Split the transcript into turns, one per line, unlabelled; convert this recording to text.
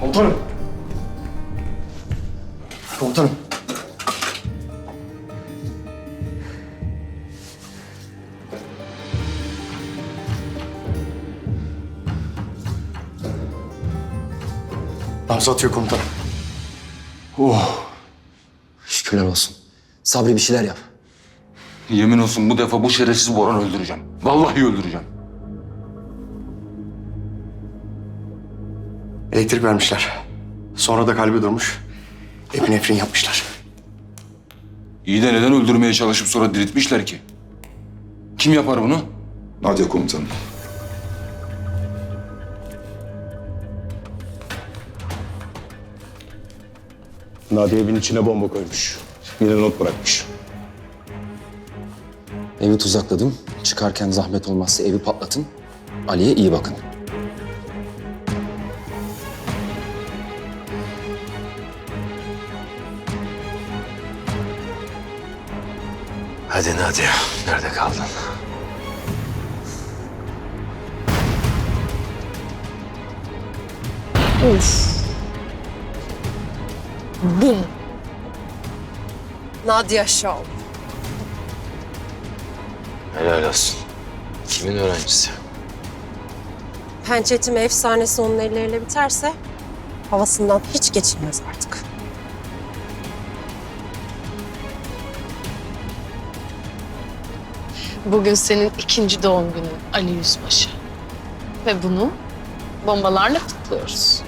Komutanım. Komutanım. Nabzı atıyor komutanım. Oh.
Şükürler olsun. Sabri bir şeyler yap.
Yemin olsun bu defa bu şerefsiz Boran'ı öldüreceğim. Vallahi öldüreceğim.
Elektrik vermişler. Sonra da kalbi durmuş. Epinefrin yapmışlar.
İyi de neden öldürmeye çalışıp sonra diriltmişler ki? Kim yapar bunu?
Nadia komutanım.
Nadia evin içine bomba koymuş. Yine not bırakmış.
Evi tuzakladım. Çıkarken zahmet olmazsa evi patlatın. Ali'ye iyi bakın.
Hadi Nadia, nerede kaldın?
Bum. Nadia Shaw.
Helal olsun. Kimin öğrencisi?
Pençe etimi efsanesi onun elleriyle biterse havasından hiç geçilmez artık.
Bugün senin ikinci doğum günün Ali Yüzbaşı. Ve bunu bombalarla kutluyoruz.